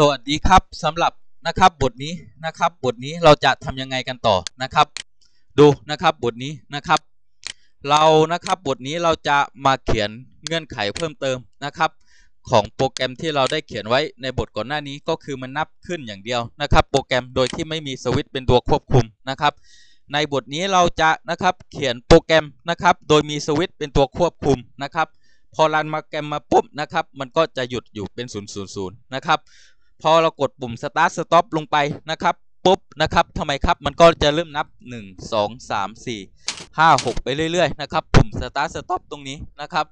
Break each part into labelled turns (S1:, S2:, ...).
S1: สวัสดีครับสำหรับนะครับบทนี้นะครับบทนี้เราจะทำยังไงกันต่อนะครับ ดูนะครับบทนี้นะครับ เรานะครับบทนี้เราจะมาเขียนเงื่อนไขเพิ่มเติมนะครับ ของโปรแกรมที่เราได้เขียนไว้ในบทก่อนหน้านี้ก็คือมันนับขึ้นอย่างเดียวนะครับ โปรแกรมโดยที่ไม่มีสวิตช์เป็นตัวควบคุมนะครับ ในบทนี้เราจะนะครับเขียนโปรแกรมนะครับ โดยมีสวิตช์เป็นตัวควบคุมนะครับพอรันมาแกรมมาปุ๊บนะครับ มันก็จะหยุดอยู่เป็น 0 0 0นะครับ พอเรากดปุ่ม start stop ลงไปนะครับปุ๊บนะครับทำไมครับมันก็จะเริ่มนับ 1 2 3 4 5 6 ไปเรื่อยๆนะครับ ปุ่ม start stop ตรงนี้นะครับ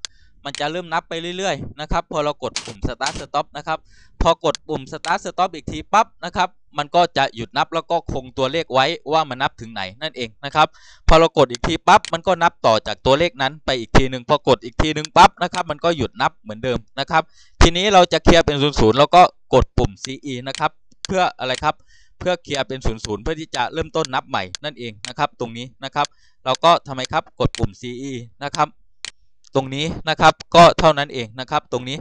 S1: มันจะเริ่มนับไปเรื่อยๆนะครับพอเรากดปุ่ม start stop นะครับพอกดปุ่ม start stop อีกทีปั๊บนะครับมันก็จะหยุดนับแล้วก็คงตัวเลขไว้ว่ามันนับถึงไหนนั่นเองนะครับพอเรากดอีกทีปั๊บมันก็นับต่อจากตัวเลขนั้นไปอีกทีหนึ่งพอกดอีกทีหนึ่งปั๊บนะครับมันก็หยุดนับเหมือนเดิมนะครับทีนี้เราจะเคลียร์เป็นศูนย์ศูนย์แล้วก็กดปุ่ม CE นะครับเพื่ออะไรครับเพื่อเคลียร์เป็นศูนย์ศูนย์เพื่อที่จะเริ่มต้นนับใหม่นั่นเองนะครับตรงนี้นะครับเราก็ทำไมครับกดปุ่ม CE นะครับ ตรงนี้นะครับก็เท่านั้นเองนะครับตรงนี้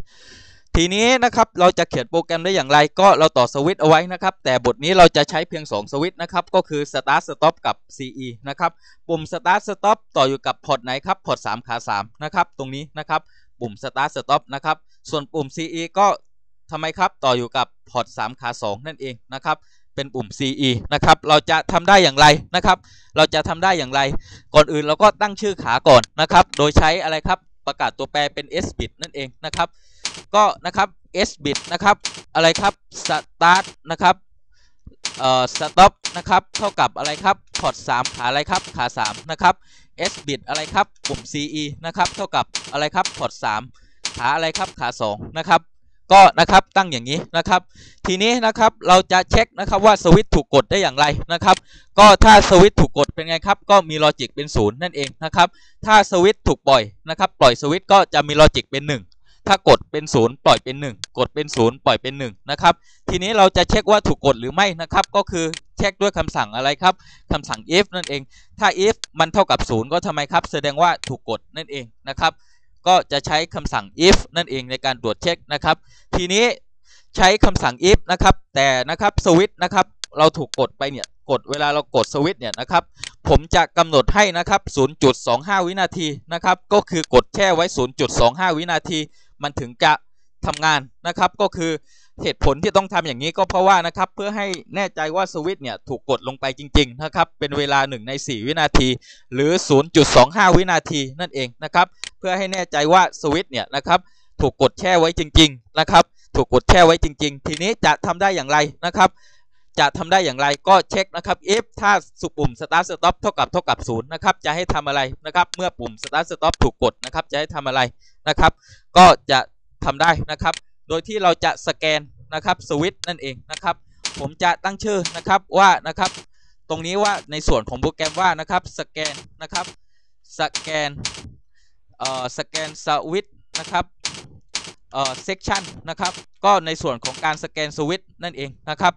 S1: ทีนี้นะครับเราจะเขียนโปรแกรมได้อย่างไร ก็เราต่อสวิตช์เอาไว้นะครับ แต่บทนี้เราจะใช้เพียง 2 สวิตช์นะครับ ก็คือ start stop กับ CE นะครับปุ่ม start stop ต่ออยู่กับพอร์ตไหนครับพอร์ต3ขา3นะครับตรงนี้นะครับปุ่ม start stop นะครับส่วนปุ่ม CE ก็ทำไมครับ ต่ออยู่กับพอร์ต3ขา2นั่นเองนะครับ เป็นปุ่ม CE นะครับ เราจะทำได้อย่างไรนะครับ เราจะทำได้อย่างไร ก่อนอื่นเราก็ตั้งชื่อขาก่อนนะครับ โดยใช้อะไรครับ ประกาศตัวแปรเป็น S bit นั่นเองนะครับ ก็นะครับ S bit นะครับ อะไรครับ start นะครับ เอ่อ stop นะครับ เท่ากับอะไรครับ พอร์ต3ขาอะไรครับ ขา 3 นะครับ S bit อะไรครับ ปุ่ม CE นะครับ เท่ากับอะไรครับ พอร์ต3ขาอะไรครับ ขา 2 นะครับ ก็นะครับตั้งอย่างนี้นะครับ ทีนี้นะครับเราจะเช็คนะครับว่าสวิตช์ถูกกดได้อย่างไรนะครับ ก็ถ้าสวิตช์ถูกกดเป็นไงครับ ก็มีลอจิกเป็นศูนย์นั่นเองนะครับ ถ้าสวิตช์ถูกปล่อยนะครับ ปล่อยสวิตช์ก็จะมีลอจิกเป็น 1ถ้ากดเป็นศูนย์ปล่อยเป็น 1 กดเป็นศูนย์ปล่อยเป็น1นะครับทีนี้เราจะเช็คว่าถูกกดหรือไม่นะครับ ก็คือเช็คด้วยคำสั่งอะไรครับคำสั่ง if นั่นเอง ถ้า if มันเท่ากับ 0 ก็ทำไมครับ แสดงว่าถูกกดนั่นเองนะครับ ก็จะใช้คำสั่ง if นั่นเองในการตรวจเช็คนะครับ ทีนี้ใช้คำสั่ง if นะครับ แต่นะครับสวิตนะครับเราถูกกดไปเนี่ยกดเวลาเรากดสวิตเนี่ยนะครับผมจะกำหนดให้นะครับ 0.25 วินาทีนะครับก็คือกดแช่ไว้ 0.25 วินาที มันถึงจะทำงานนะครับ ก็คือเหตุผลที่ต้องทำอย่างนี้ก็เพราะว่านะครับเพื่อให้แน่ใจว่าสวิตเนี่ยถูกกดลงไปจริงๆนะครับเป็นเวลา 1 ใน 4 วินาที หรือ 0.25 วินาทีนั่นเองนะครับ เพื่อให้แน่ใจว่าสวิตช์เนี่ยนะครับถูกกดแช่ไว้จริงๆนะครับถูกกดแช่ไว้จริง ๆ ทีนี้จะทำได้อย่างไรนะครับ จะทำได้อย่างไรก็เช็คนะครับ if ถ้าสุปุ่ม start stop เท่ากับเท่ากับ0นะครับจะให้ทำอะไรนะครับ เมื่อปุ่ม start stop ถูกกดนะครับจะให้ทำอะไรนะครับ ก็จะทำได้นะครับ โดยที่เราจะสแกนนะครับสวิตช์นั่นเองนะครับ ผมจะตั้งชื่อนะครับว่านะครับ ตรงนี้ว่าในส่วนของโปรแกรมว่านะครับสแกนนะครับสแกน เอ่อสแกนสวิตนะครับเอ่อเซกชันนะครับก็ในส่วนของการสแกนสวิตนั่นเองนะครับ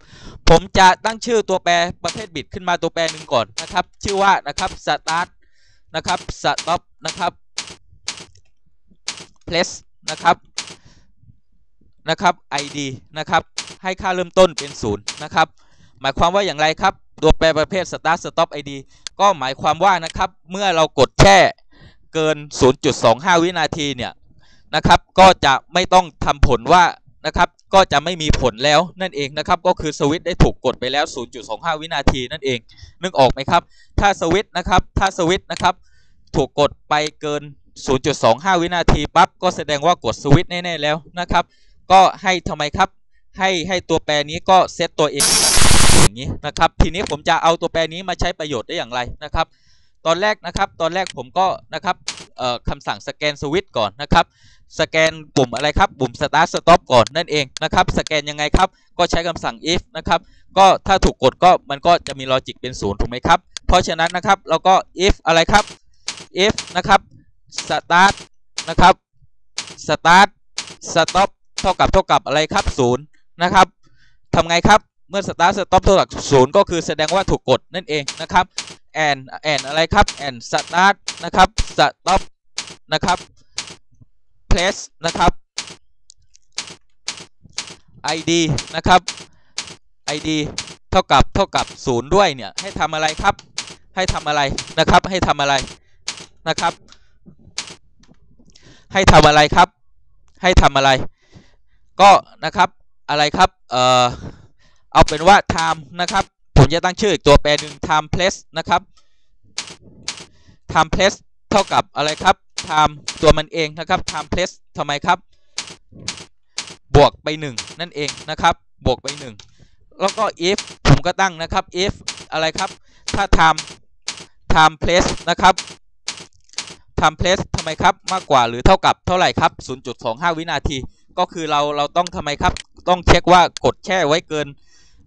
S1: ผมจะตั้งชื่อตัวแปรประเภทบิตขึ้นมาตัวแปรหนึ่งก่อนนะครับชื่อว่านะครับ start นะครับ stop นะครับ place นะครับนะครับ id นะครับให้ค่าเริ่มต้นเป็น0นะครับหมายความว่าอย่างไรครับตัวแปรประเภท start stop id ก็หมายความว่านะครับเมื่อเรากดแช่ เกิน 0.25 วินาทีเนี่ยนะครับ ก็จะไม่ต้องทำผลว่านะครับ ก็จะไม่มีผลแล้วนั่นเองนะครับ ก็คือสวิตได้ถูกกดไปแล้ว 0.25 วินาทีนั่นเอง นึกออกไหมครับ ถ้าสวิตนะครับ ถ้าสวิตนะครับ ถูกกดไปเกิน 0.25 วินาทีปั๊บ ก็แสดงว่ากดสวิตแน่ๆแล้วนะครับ ก็ให้ทำไมครับ ให้ให้ตัวแปรนี้ก็เซตตัวเองอย่างนี้นะครับ ทีนี้ผมจะเอาตัวแปรนี้มาใช้ประโยชน์ได้อย่างไรนะครับ ตอนแรกนะครับ ตอนแรกผมก็นะครับคำสั่งสแกนสวิตก่อนนะครับ สแกนปุ่มอะไรครับ ปุ่ม start stop ก่อนนั่นเองนะครับ สแกนยังไงครับ ก็ใช้คำสั่ง if นะครับ ก็ถ้าถูกกดก็มันก็จะมีลอจิกเป็นศูนย์ถูกไหมครับ เพราะฉะนั้นนะครับเราก็ if อะไรครับ if นะครับ start นะครับ start stop เท่ากับเท่ากับอะไรครับศูนย์นะครับทำไงครับ มื่อ start stop เท่ากับศูนย์ก็คือแสดงว่าถูกกดนั่นเองนะครับ and and อะไรครับ and start นะครับ stop นะครับ place นะครับ id นะครับ id เท่ากับเท่ากับศูนย์ด้วยเนี่ยให้ทำอะไรครับ ให้ทำอะไรนะครับ ให้ทำอะไรนะครับ ให้ทำอะไรครับ ให้ทำอะไร ก็นะครับอะไรครับ เอ่อ เอาเป็นว่า time นะครับ ผมจะตั้งชื่ออีกตัวแปรหนึ่ง time place นะครับ time place เท่ากับอะไรครับ time ตัวมันเองนะครับ time place ทำไมครับ บวกไป 1 นั่นเองนะครับ บวกไป 1 แล้วก็ if ผมก็ตั้งนะครับ if อะไรครับ ถ้า time time place นะครับ time place ทำไมครับมากกว่าหรือเท่ากับเท่าไหร่ครับ 0.25 วินาที ก็คือเราเราต้องทำไมครับ ต้องเช็คว่ากดแช่ไว้เกิน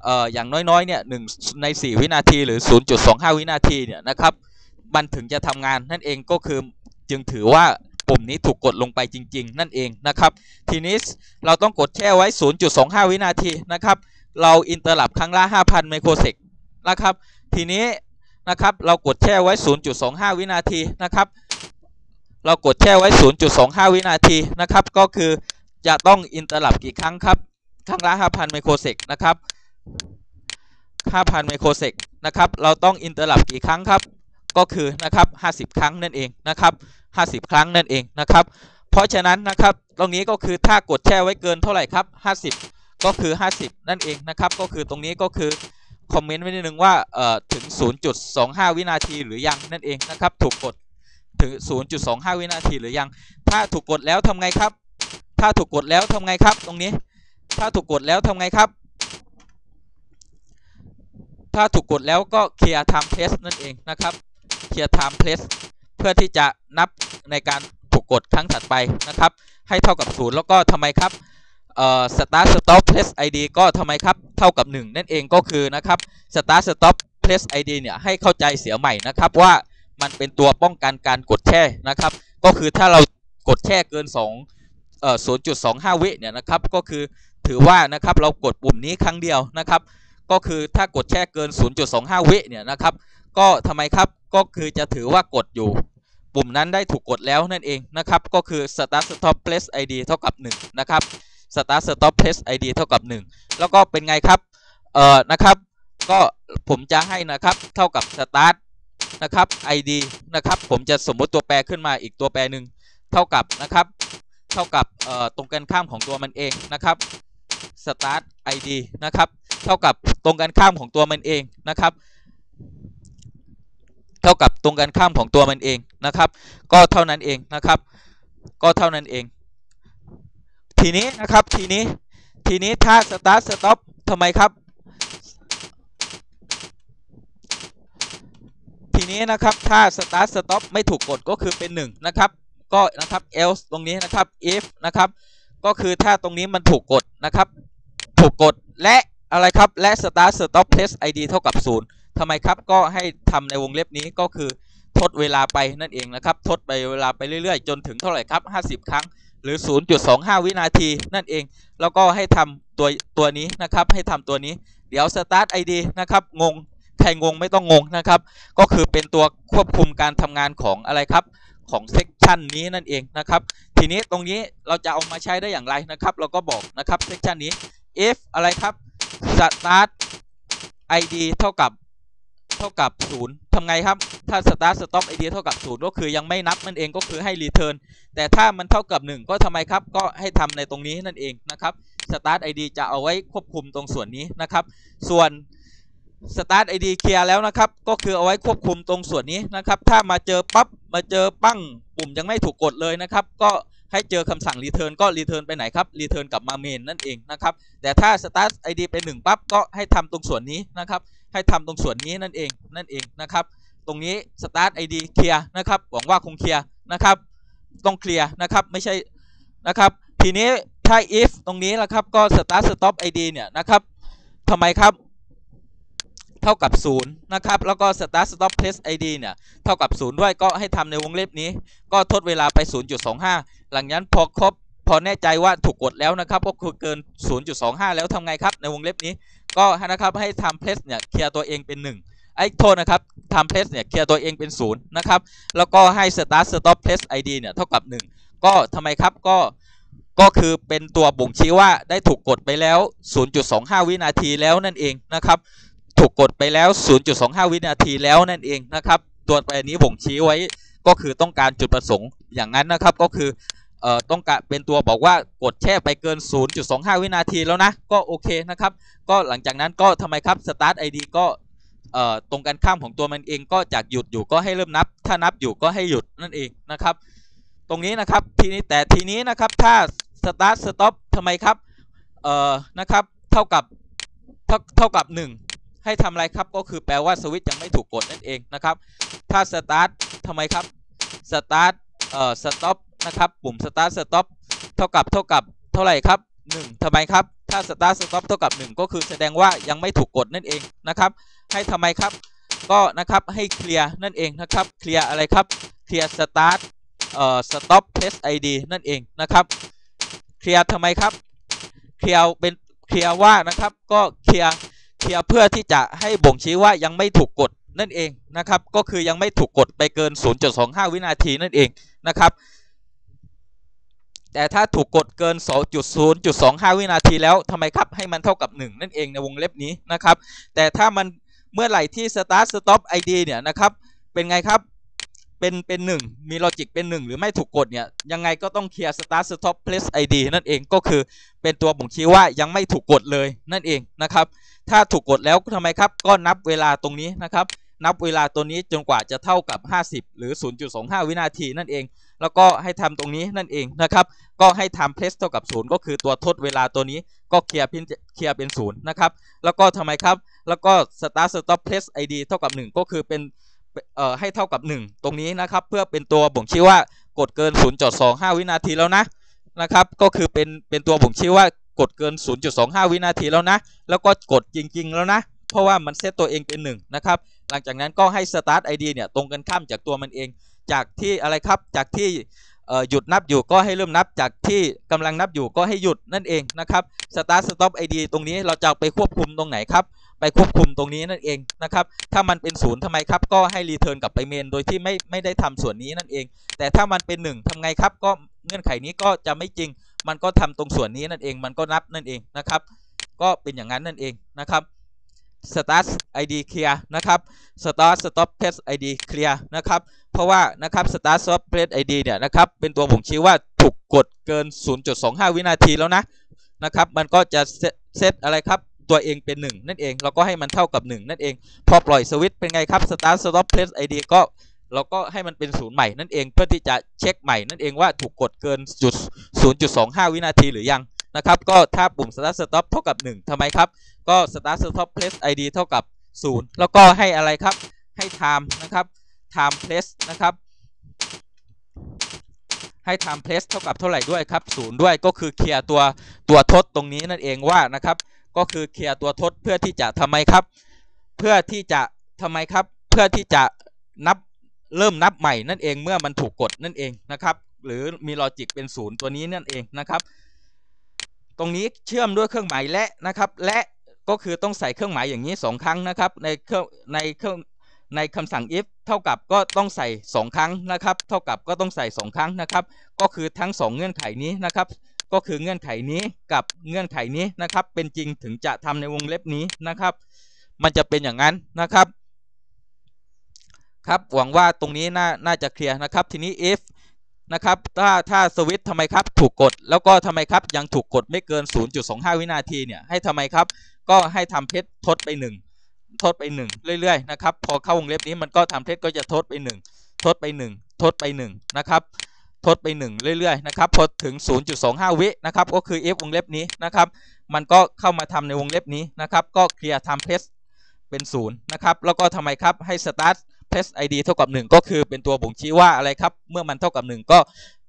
S1: เอ่ออย่างน้อยๆเนี่ยหนึ่งใน 4 วินาทีหรือ 0.25 วินาทีเนี่ยนะครับมันถึงจะทำงานนั่นเองก็คือจึงถือว่าปุ่มนี้ถูกกดลงไปจริง ๆ นั่นเองนะครับ ทีนี้เราต้องกดแช่ไว้ 0.25 วินาทีนะครับเราอินเตอร์ลับครั้งละ 5,000 ไมโครเซกนะครับ ทีนี้นะครับเรากดแช่ไว้ 0.25 วินาทีนะครับ เรากดแช่ไว้ 0.25 วินาทีนะครับ ก็คือจะต้องอินเตอร์ลับกี่ครั้งครับ ครั้งละ 5,000 ไมโครเซกนะครับ 5,000ไมโครเซกนะครับเราต้องอินเตอร์ลับกี่ครั้งครับ ก็คือนะครับ50 ครั้งนั่นเองนะครับ50 ครั้งนั่นเองนะครับ เพราะฉะนั้นนะครับตรงนี้ก็คือถ้ากดแช่ไว้เกินเท่าไหร่ครับ 50 ก็คือ 50 นั่นเองนะครับ ก็คือตรงนี้ก็คือคอมเมนต์ไว้นิดนึงว่าเอ่อถึง 0.25 วินาทีหรือยังนั่นเองนะครับ ถูกกดถึง 0.25 วินาทีหรือยัง ถ้าถูกกดแล้วทำไงครับ ถ้าถูกกดแล้วทำไงครับ ตรงนี้ ถ้าถูกกดแล้วทำไงครับ ถ้าถูกกดแล้วก็เคลียร์ time test นั่นเองนะครับเคลียร์ time test เพื่อที่จะนับในการถูกกดครั้งถัดไปนะครับ ให้เท่ากับ0แล้วก็ทำไมครับเอ่อ start stop place id ก็ทำไมครับเท่ากับ 1 นั่นเองก็คือนะครับ start stop place id เนี่ยให้เข้าใจเสียใหม่นะครับว่ามันเป็นตัวป้องกันการกดแช่นะครับ ก็คือถ้าเรากดแช่เกิน2เอ่อ0.25 วิเนี่ยนะครับ ก็คือถือว่านะครับเรากดปุ่มนี้ครั้งเดียวนะครับ ก็คือถ้ากดแช่เกิน 0.25 วิเนี่ยนะครับ ก็ทำไมครับก็คือจะถือว่ากดอยู่ ปุ่มนั้นได้ถูกกดแล้วนั่นเองนะครับ ก็คือ start stop place id เท่ากับ 1 นะครับ start stop place id เท่ากับ 1 แล้วก็เป็นไงครับ เอ่อ นะครับ ก็ผมจะให้นะครับเท่ากับ start นะครับ id นะครับ ผมจะสมมติตัวแปรขึ้นมาอีกตัวแปรหนึ่งเท่ากับนะครับ เท่ากับเอ่อตรงกันข้ามของตัวมันเองนะครับ start id นะครับ เท่ากับตรงกันข้ามของตัวมันเองนะครับ เท่ากับตรงกันข้ามของตัวมันเองนะครับ ก็เท่านั้นเองนะครับ ก็เท่านั้นเอง ทีนี้นะครับทีนี้ทีนี้ถ้า start stop ทำไมครับ ทีนี้นะครับถ้า start stop ไม่ถูกกดก็คือเป็น1นะครับก็นะครับ else ตรงนี้นะครับ if นะครับ ก็คือถ้าตรงนี้มันถูกกดนะครับ ถูกกดและ อะไรครับและ start stop place id เท่ากับ 0ทำไมครับก็ให้ทำในวงเล็บนี้ก็คือทดเวลาไปนั่นเองนะครับ ทดไปเวลาไปเรื่อยๆ จนถึงเท่าไหร่ครับ 50 ครั้ง หรือ 0.25 วินาทีนั่นเอง แล้วก็ให้ทำตัวตัวนี้นะครับ ให้ทำตัวนี้ เดี๋ยว start id นะครับ งง ใครงงไม่ต้องงงนะครับ ก็คือเป็นตัวควบคุมการทำงานของอะไรครับ ของเซกชันนี้นั่นเองนะครับ ทีนี้ตรงนี้เราจะเอามาใช้ได้อย่างไรนะครับ เราก็บอกนะครับเซกชันนี้ if อะไรครับ start id เท่ากับเท่ากับ0ทำไงครับ ถ้า start stop id เท่ากับ 0 ก็คือยังไม่นับนั่นเองก็คือให้ return แต่ถ้ามันเท่ากับ 1 ก็ทำไมครับ ก็ให้ทำในตรงนี้นั่นเองนะครับ start id จะเอาไว้ควบคุมตรงส่วนนี้นะครับ ส่วน start id เคลียร์แล้วนะครับ ก็คือเอาไว้ควบคุมตรงส่วนนี้นะครับ ถ้ามาเจอปั๊บ มาเจอปั้งปุ่มยังไม่ถูกกดเลยนะครับ ก็ ให้เจอคำสั่ง return ก็ return ไปไหนครับ return กลับมา main นั่นเองนะครับ แต่ถ้า start id เป็น1ปั๊บก็ให้ทำตรงส่วนนี้นะครับ ให้ทำตรงส่วนนี้นั่นเองนั่นเองนะครับ ตรงนี้ start id เคลียร์นะครับ หวังว่าคงเคลียร์นะครับ ต้องเคลียร์นะครับ ไม่ใช่นะครับ ทีนี้ถ้า if ตรงนี้ละครับ ก็ start stop id เนี่ยนะครับทำไมครับเท่ากับ 0 นะครับ แล้วก็ start stop place id เนี่ย เท่ากับ 0 ด้วยก็ให้ทำในวงเล็บนี้ ก็ทดเวลาไป 0.25 หลังนั้นพอครบพอแน่ใจว่าถูกกดแล้วนะครับก็คือเกิน 0.25 แล้วทำไงครับในวงเล็บนี้ก็นะครับให้ time place เนี่ยเคลียร์ตัวเองเป็น 1 ไอ้โทษนะครับ time place เนี่ยเคลียร์ตัวเองเป็น 0 นะครับ แล้วก็ให้ start stop place id เนี่ยเท่ากับ 1 ก็ทำไมครับก็ก็คือเป็นตัวบ่งชี้ว่าได้ถูกกดไปแล้ว 0.25 วินาทีแล้วนั่นเองนะครับถูกกดไปแล้ว 0.25 วินาทีแล้วนั่นเองนะครับตัวแปรนี้บ่งชี้ไว้ก็คือต้องการจุดประสงค์อย่างนั้นนะครับ ก็คือ เอ่อต้องการเป็นตัวบอกว่ากดแช่ไปเกิน 0.25 วินาทีแล้วนะ ก็โอเคนะครับ ก็หลังจากนั้นก็ทำไมครับ start id ก็เอ่อตรงกันข้ามของตัวมันเองก็จากหยุดอยู่ก็ให้เริ่มนับ ถ้านับอยู่ก็ให้หยุดนั่นเองนะครับ ตรงนี้นะครับทีนี้แต่ทีนี้นะครับถ้า start stop ทำไมครับเอ่อนะครับเท่ากับเท่าเท่ากับ 1 ให้ทำอะไรครับก็คือแปลว่าสวิตช์ยังไม่ถูกกดนั่นเองนะครับ ถ้า start ทำไมครับ start เอ่อ stop นะครับปุ่ม start stop เท่ากับเท่ากับเท่าไหร่ครับ1ทำไมครับ ถ้า start stop เท่ากับ 1 ก็คือแสดงว่ายังไม่ถูกกดนั่นเองนะครับ ให้ทำไมครับ ก็นะครับให้เคลียร์นั่นเองนะครับเคลียร์อะไรครับเคลียร์ start เอ่อ stop test id นั่นเองนะครับเคลียร์ทำไมครับเคลียร์เป็นเคลียร์ว่านะครับ ก็เคลียร์เคลียร์เพื่อที่จะให้บ่งชี้ว่ายังไม่ถูกกดนั่นเองนะครับ ก็คือยังไม่ถูกกดไปเกิน 0.25 วินาทีนั่นเองนะครับ แต่ถ้าถูกกดเกิน 2.0.25 วินาทีแล้วทำไมครับให้มันเท่ากับ 1 นั่นเองในวงเล็บนี้นะครับ แต่ถ้ามันเมื่อไหร่ที่ start stop id เนี่ยนะครับ เป็นไงครับเป็นเป็นหนึ่งมีลอจิกเป็นหนึ่งหรือไม่ถูกกดเนี่ย ยังไงก็ต้องเคลียร์ start stop place id นั่นเองก็คือเป็นตัวบ่งชี้ว่ายังไม่ถูกกดเลยนั่นเองนะครับ ถ้าถูกกดแล้วทำไมครับ ก็นับเวลาตรงนี้นะครับ นับเวลาตัวนี้จนกว่าจะเท่ากับ 50 หรือ 0.25 วินาทีนั่นเอง แล้วก็ให้ทำตรงนี้นั่นเองนะครับ ก็ให้ทำ place เท่ากับ0ก็คือตัวทดเวลาตัวนี้ก็เคลียร์พินเคลียร์เป็น0นะครับ แล้วก็ทำไมครับ แล้วก็ start stop place id เท่ากับ 1 ก็คือเป็นเอ่อให้เท่ากับ 1 ตรงนี้นะครับ เพื่อเป็นตัวบ่งชี้ว่ากดเกิน 0.25 วินาทีแล้วนะนะครับ ก็คือเป็นเป็นตัวบ่งชี้ว่ากดเกิน 0.25 วินาทีแล้วนะ แล้วก็กดจริง ๆ แล้วนะ เพราะว่ามันเซตตัวเองเป็น1นะครับ หลังจากนั้นก็ให้ start id เนี่ยตรงกันข้ามจากตัวมันเอง จากที่อะไรครับจากที่หยุดนับอยู่ก็ให้เริ่มนับจากที่กำลังนับอยู่ก็ให้หยุดนั่นเองนะครับ start stop id ตรงนี้เราจะไปควบคุมตรงไหนครับ ไปควบคุมตรงนี้นั่นเองนะครับ ถ้ามันเป็นศูนย์ทำไมครับ ก็ให้รีเทิร์นกลับไปเมนโดยที่ไม่ไม่ได้ทำส่วนนี้นั่นเอง แต่ถ้ามันเป็น 1ทำไงครับ ก็เงื่อนไขนี้ก็จะไม่จริง มันก็ทำตรงส่วนนี้นั่นเอง มันก็นับนั่นเองนะครับ ก็เป็นอย่างนั้นนั่นเองนะครับ start id clear นะครับ start stop test id clear นะครับ เพราะว่านะครับ start stop test id เนี่ยนะครับเป็นตัวบ่งชี้ว่าถูกกดเกิน 0.25 วินาทีแล้วนะนะครับมันก็จะเซตอะไรครับตัวเองเป็น 1 นั่นเอง เราก็ให้มันเท่ากับ 1 นั่นเอง พอปล่อยสวิตช์เป็นไงครับ start stop test id ก็เราก็ให้มันเป็นศูนย์ใหม่นั่นเองเพื่อที่จะเช็คใหม่นั่นเองว่าถูกกดเกินจุด0.25 วินาทีหรือยังนะครับ ก็ถ้าปุ่ม start stop เท่ากับ 1ทำไมครับ ก็ start stop place id เท่ากับ 0 แล้วก็ให้อะไรครับให้ time นะครับ time place นะครับ ให้ time place เท่ากับเท่าไหร่ด้วยครับ 0 ด้วยก็คือเคลียร์ตัวตัวทดตรงนี้นั่นเองว่านะครับ ก็คือเคลียร์ตัวทดเพื่อที่จะทำไมครับ เพื่อที่จะทำไมครับ เพื่อที่จะนับเริ่มนับใหม่นั่นเองเมื่อมันถูกกดนั่นเองนะครับ หรือมีลอจิกเป็นศูนย์ตัวนี้นั่นเองนะครับ ตรงนี้เชื่อมด้วยเครื่องหมายและนะครับ และ ก็คือต้องใส่เครื่องหมายอย่างนี้ 2 ครั้งนะครับ ในเครื่องในเครื่องในคำสั่ง if เท่ากับก็ต้องใส่ 2 ครั้งนะครับ เท่ากับก็ต้องใส่ 2 ครั้งนะครับ ก็คือทั้ง 2 เงื่อนไขนี้นะครับ ก็คือเงื่อนไขนี้กับเงื่อนไขนี้นะครับ เป็นจริงถึงจะทำในวงเล็บนี้นะครับ มันจะเป็นอย่างนั้นนะครับ ครับหวังว่าตรงนี้น่าน่าจะเคลียร์นะครับ ทีนี้ if นะครับถ้าถ้าสวิตทำไมครับถูกกด แล้วก็ทำไมครับยังถูกกดไม่เกิน 0.25 วินาทีเนี่ยให้ทำไมครับ ก็ให้ทำเพชรทดไป 1 ทดไป 1 เรื่อยๆนะครับพอเข้าวงเล็บนี้มันก็ทำเพชรก็จะทดไป 1 ทดไป 1 ทดไป 1 นะครับทดไป 1 เรื่อยๆนะครับพอถึง 0.25 วินะครับก็คือ f วงเล็บนี้นะครับมันก็เข้ามาทำในวงเล็บนี้นะครับก็เคลียร์ทำเพชรเป็น 0 นะครับ แล้วก็ทำไมครับให้ start test id เท่ากับ 1 ก็คือเป็นตัวบ่งชี้ว่าอะไรครับ เมื่อมันเท่ากับ 1 ก็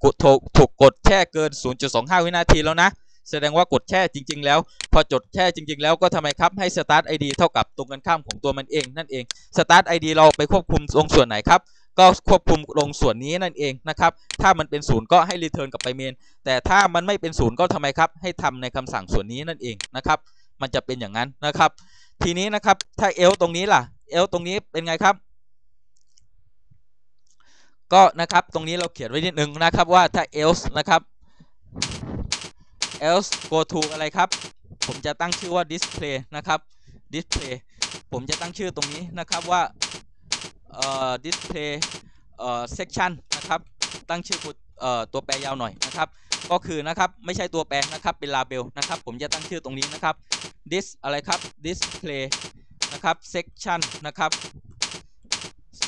S1: กดถูกถูกกดแช่เกิน 0.25 วินาทีแล้วนะ แสดงว่ากดแช่จริง ๆ แล้ว พอจดแช่จริง ๆ แล้วก็ทำไมครับให้ start id เท่ากับตรงกันข้ามของตัวมันเองนั่นเอง start id เราไปควบคุมตรงส่วนไหนครับก็ควบคุมลงส่วนนี้นั่นเองนะครับ ถ้ามันเป็นศูนย์ก็ให้รีเทิร์นกลับไปเมน แต่ถ้ามันไม่เป็นศูนย์ก็ทำไมครับ ให้ทำในคำสั่งส่วนนี้นั่นเองนะครับ มันจะเป็นอย่างนั้นนะครับ ทีนี้นะครับ ถ้า L ตรงนี้ล่ะ L ตรงนี้เป็นไงครับ ก็นะครับ ตรงนี้เราเขียนไว้นิดนึงนะครับว่าถ้า else นะครับ else go to อะไรครับ ผมจะตั้งชื่อว่า display นะครับ display ผมจะตั้งชื่อตรงนี้นะครับว่าเอ่อ display เอ่อ section นะครับตั้งชื่อเอ่อตัวแปรยาวหน่อยนะครับก็คือนะครับไม่ใช่ตัวแปรนะครับเป็น label นะครับผมจะตั้งชื่อตรงนี้นะครับ dis อะไรครับ display นะครับ section นะครับ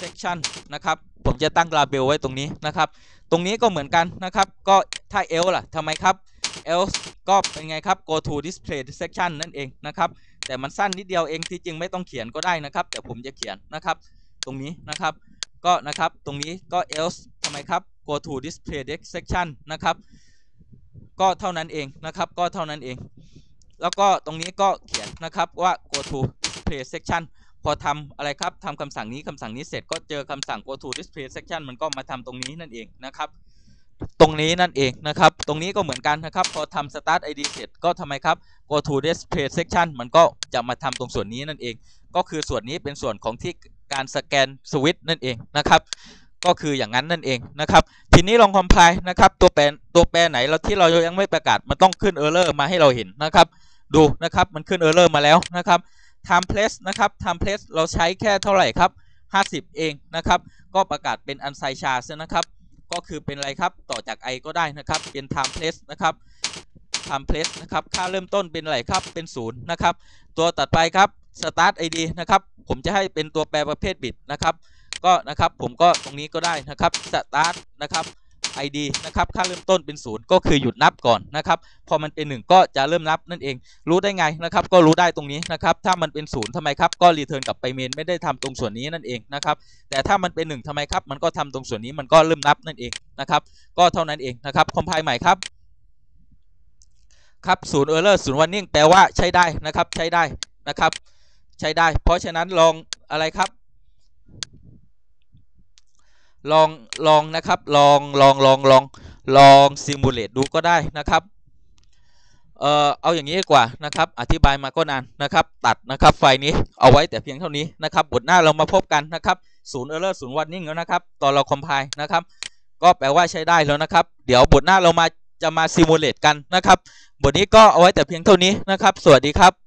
S1: section นะครับผมจะตั้ง label ไว้ตรงนี้นะครับ ตรงนี้ก็เหมือนกันนะครับ ก็ถ้า else ล่ะทำไมครับ else ก็เป็นไงครับ go to display section นั่นเองนะครับ แต่มันสั้นนิดเดียวเองที่จริงไม่ต้องเขียนก็ได้นะครับ แต่ผมจะเขียนนะครับ ตรงนี้นะครับ ก็นะครับตรงนี้ก็ else ทำไมครับ go to display section นะครับ ก็เท่านั้นเองนะครับ ก็เท่านั้นเอง แล้วก็ตรงนี้ก็เขียนนะครับว่า go to display section พอทำอะไรครับทำคำสั่งนี้คำสั่งนี้เสร็จก็เจอคำสั่ง go to display section มันก็มาทำตรงนี้นั่นเองนะครับ ตรงนี้นั่นเองนะครับ ตรงนี้ก็เหมือนกันนะครับ พอทำ start id เสร็จก็ทำไมครับ go to display section มันก็จะมาทำตรงส่วนนี้นั่นเอง ก็คือส่วนนี้เป็นส่วนของที่การสแกนสวิตช์นั่นเองนะครับก็คืออย่างนั้นนั่นเองนะครับ ทีนี้ลองคอมไพล์นะครับตัวแปรตัวแปรไหนเราที่เรายังไม่ประกาศมันต้องขึ้น error มาให้เราเห็นนะครับ ดูนะครับมันขึ้น error มาแล้วนะครับ time place นะครับ time place เราใช้แค่เท่าไหร่ครับ 50 เองนะครับ ก็ประกาศเป็น unsigned char นะครับ ก็คือเป็นอะไรครับต่อจาก i ก็ได้นะครับเป็น time place นะครับ time place นะครับค่าเริ่มต้นเป็นอะไรครับเป็น0นะครับตัวตัดไปครับ start id นะครับผมจะให้เป็นตัวแปรประเภทบิตนะครับก็นะครับผมก็ตรงนี้ก็ได้นะครับ start นะครับ id นะครับค่าเริ่มต้นเป็น0ก็คือหยุดนับก่อนนะครับพอมันเป็น 1 ก็จะเริ่มนับนั่นเอง รู้ได้ไงนะครับก็รู้ได้ตรงนี้นะครับถ้ามันเป็น0ทำไมครับก็รีเทิร์นกลับไปเมนไม่ได้ทำตรงส่วนนี้นั่นเองนะครับแต่ถ้ามันเป็น 1ทำไมครับมันก็ทำตรงส่วนนี้มันก็เริ่มนับนั่นเองนะครับก็เท่านั้นเองนะครับคอมไพล์ใหม่ครับครับศูนย์เออร์เลอร์ศูนย์วันนิ่งแปลว่าใช้ได้นะครับใช้ได้นะครับใช้ได้ เพราะฉะนั้นลองอะไรครับ ลองลองนะครับลองลองลองลองลองซิมูเลตดูก็ได้นะครับเอ่อเอาอย่างนี้ดีกว่านะครับ อธิบายมาก็นานนะครับ ตัดนะครับไฟนี้เอาไว้แต่เพียงเท่านี้นะครับบทหน้าเรามาพบกันนะครับศูนย์เออร์เลอร์ศูนย์วันนิ่งแล้วนะครับ ตอนเราคอมไพล์นะครับ ก็แปลว่าใช้ได้แล้วนะครับ เดี๋ยวบทหน้าเรามาจะมาซิมูเลตกันนะครับ บทนี้ก็เอาไว้แต่เพียงเท่านี้นะครับ สวัสดีครับ